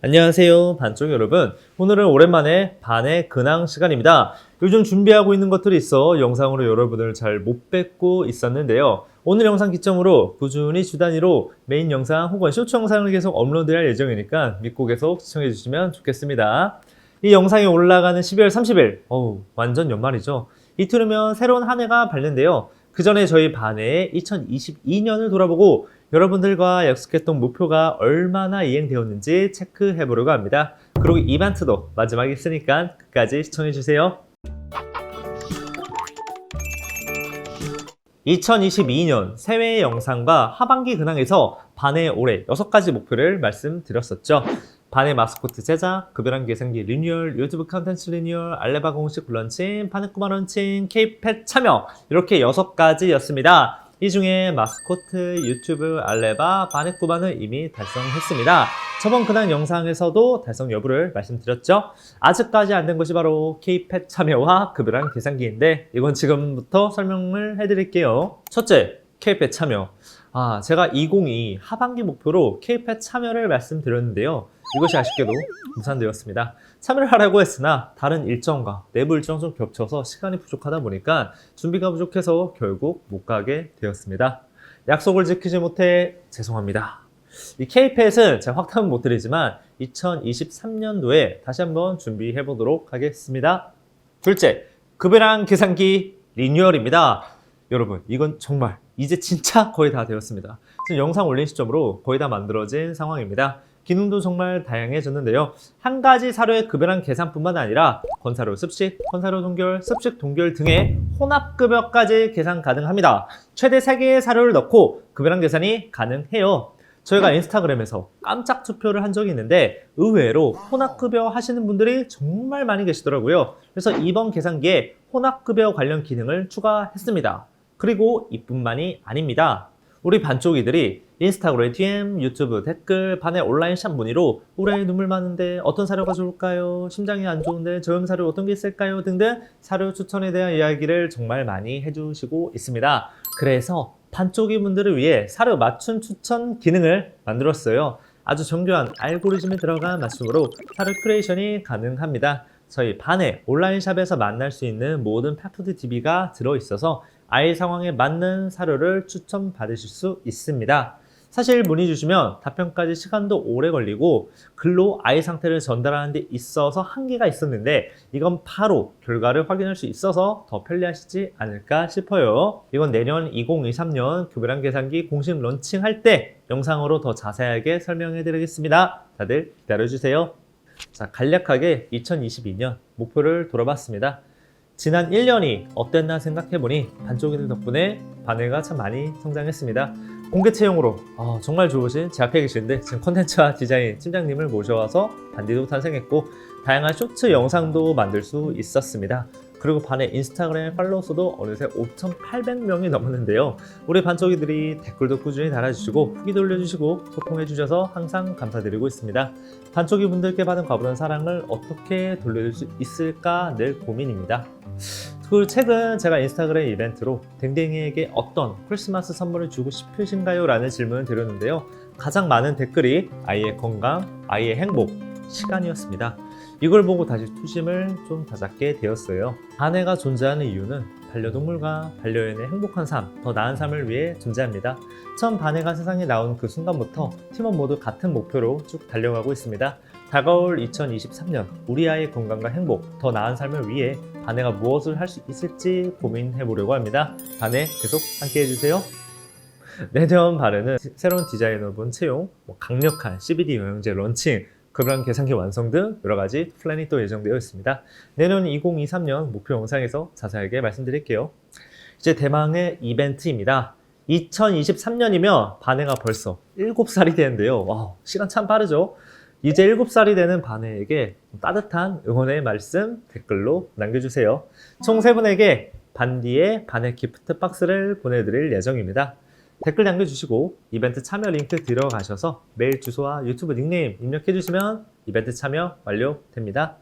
안녕하세요 반쪽 여러분. 오늘은 오랜만에 반의 근황 시간입니다. 요즘 준비하고 있는 것들이 있어 영상으로 여러분을 잘 못 뵙고 있었는데요. 오늘 영상 기점으로 꾸준히 주 단위로 메인 영상 혹은 쇼츠 영상을 계속 업로드할 예정이니까 믿고 계속 시청해 주시면 좋겠습니다. 이 영상이 올라가는 12월 30일 어우 완전 연말이죠. 이틀 후면 새로운 한 해가 밝는데요. 그 전에 저희 반의 2022년을 돌아보고 여러분들과 약속했던 목표가 얼마나 이행되었는지 체크해 보려고 합니다. 그리고 이벤트도 마지막에 있으니까 끝까지 시청해 주세요. 2022년 새해 영상과 하반기 근황에서 반의 올해 6가지 목표를 말씀드렸었죠. 반의 마스코트 제작, 급여랑 계산기 리뉴얼, 유튜브 컨텐츠 리뉴얼, 알레바 공식 런칭, 파네꾸마 런칭, 케이펫 참여 이렇게 6가지였습니다. 이 중에 마스코트, 유튜브, 알레바, 바네꾸바는 이미 달성했습니다. 저번 근황 영상에서도 달성 여부를 말씀드렸죠. 아직까지 안 된 것이 바로 K펫 참여와 급여랑 계산기인데 이건 지금부터 설명을 해드릴게요. 첫째, K펫 참여. 아, 제가 2022 하반기 목표로 K펫 참여를 말씀드렸는데요. 이것이 아쉽게도 무산되었습니다. 참여를 하라고 했으나 다른 일정과 내부 일정 좀 겹쳐서 시간이 부족하다 보니까 준비가 부족해서 결국 못 가게 되었습니다. 약속을 지키지 못해 죄송합니다. 이 K펫은 제가 확답은 못 드리지만 2023년도에 다시 한번 준비해 보도록 하겠습니다. 둘째, 급여랑 계산기 리뉴얼입니다. 여러분, 이건 정말 이제 진짜 거의 다 되었습니다. 지금 영상 올린 시점으로 거의 다 만들어진 상황입니다. 기능도 정말 다양해졌는데요. 한 가지 사료의 급여랑 계산뿐만 아니라 건사료 습식, 건사료 동결, 습식 동결 등의 혼합급여까지 계산 가능합니다. 최대 3개의 사료를 넣고 급여랑 계산이 가능해요. 저희가 인스타그램에서 깜짝 투표를 한 적이 있는데 의외로 혼합급여 하시는 분들이 정말 많이 계시더라고요. 그래서 이번 계산기에 혼합급여 관련 기능을 추가했습니다. 그리고 이뿐만이 아닙니다. 우리 반쪽이들이 인스타그램 DM, 유튜브 댓글, 반의 온라인 샵 문의로 올해 눈물 많은데 어떤 사료가 좋을까요? 심장이 안 좋은데 저염 사료 어떤 게 있을까요? 등등 사료 추천에 대한 이야기를 정말 많이 해주시고 있습니다. 그래서 반쪽이 분들을 위해 사료 맞춤 추천 기능을 만들었어요. 아주 정교한 알고리즘이 들어간 맞춤으로 사료 크리에이션이 가능합니다. 저희 반의 온라인 샵에서 만날 수 있는 모든 팩푸드 DB가 들어있어서 아이 상황에 맞는 사료를 추천 받으실 수 있습니다. 사실 문의 주시면 답변까지 시간도 오래 걸리고 글로 아이 상태를 전달하는 데 있어서 한계가 있었는데 이건 바로 결과를 확인할 수 있어서 더 편리하시지 않을까 싶어요. 이건 내년 2023년 교배랑 계산기 공식 런칭할 때 영상으로 더 자세하게 설명해 드리겠습니다. 다들 기다려 주세요. 자, 간략하게 2022년 목표를 돌아봤습니다. 지난 1년이 어땠나 생각해보니 반쪽이들 덕분에 반회가 참 많이 성장했습니다. 공개 채용으로 아, 정말 좋으신 제 앞에 계신데 지금 컨텐츠와 디자인 팀장님을 모셔와서 반디도 탄생했고 다양한 쇼츠 영상도 만들 수 있었습니다. 그리고 반의 인스타그램 팔로워 수도 어느새 5,800명이 넘었는데요. 우리 반쪽이들이 댓글도 꾸준히 달아주시고 후기도 올려주시고 소통해주셔서 항상 감사드리고 있습니다. 반쪽이 분들께 받은 과분한 사랑을 어떻게 돌려줄 수 있을까 늘 고민입니다. 그 최근 제가 인스타그램 이벤트로 댕댕이에게 어떤 크리스마스 선물을 주고 싶으신가요? 라는 질문을 드렸는데요. 가장 많은 댓글이 아이의 건강, 아이의 행복, 시간이었습니다. 이걸 보고 다시 투심을 좀 다잡게 되었어요. 아내가 존재하는 이유는 반려동물과 반려인의 행복한 삶, 더 나은 삶을 위해 존재합니다. 처음 반해가 세상에 나온 그 순간부터 팀원 모두 같은 목표로 쭉 달려가고 있습니다. 다가올 2023년 우리 아이의 건강과 행복, 더 나은 삶을 위해 반해가 무엇을 할 수 있을지 고민해 보려고 합니다. 반해 계속 함께 해주세요. 내년 반에는 새로운 디자이너분 채용, 뭐 강력한 CBD 영양제 런칭, 급여랑 계산기 완성 등 여러 가지 플랜이 또 예정되어 있습니다. 내년 2023년 목표 영상에서 자세하게 말씀드릴게요. 이제 대망의 이벤트입니다. 2023년이면 반해가 벌써 7살이 되는데요. 와, 시간 참 빠르죠? 이제 7살이 되는 반해에게 따뜻한 응원의 말씀 댓글로 남겨주세요. 총 3분에게 반디의 반해 기프트 박스를 보내드릴 예정입니다. 댓글 남겨주시고 이벤트 참여 링크 들어가셔서 메일 주소와 유튜브 닉네임 입력해주시면 이벤트 참여 완료됩니다.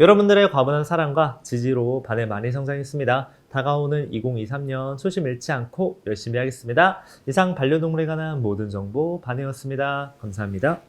여러분들의 과분한 사랑과 지지로 반에 많이 성장했습니다. 다가오는 2023년 소심 잃지 않고 열심히 하겠습니다. 이상 반려동물에 관한 모든 정보 반이었습니다. 감사합니다.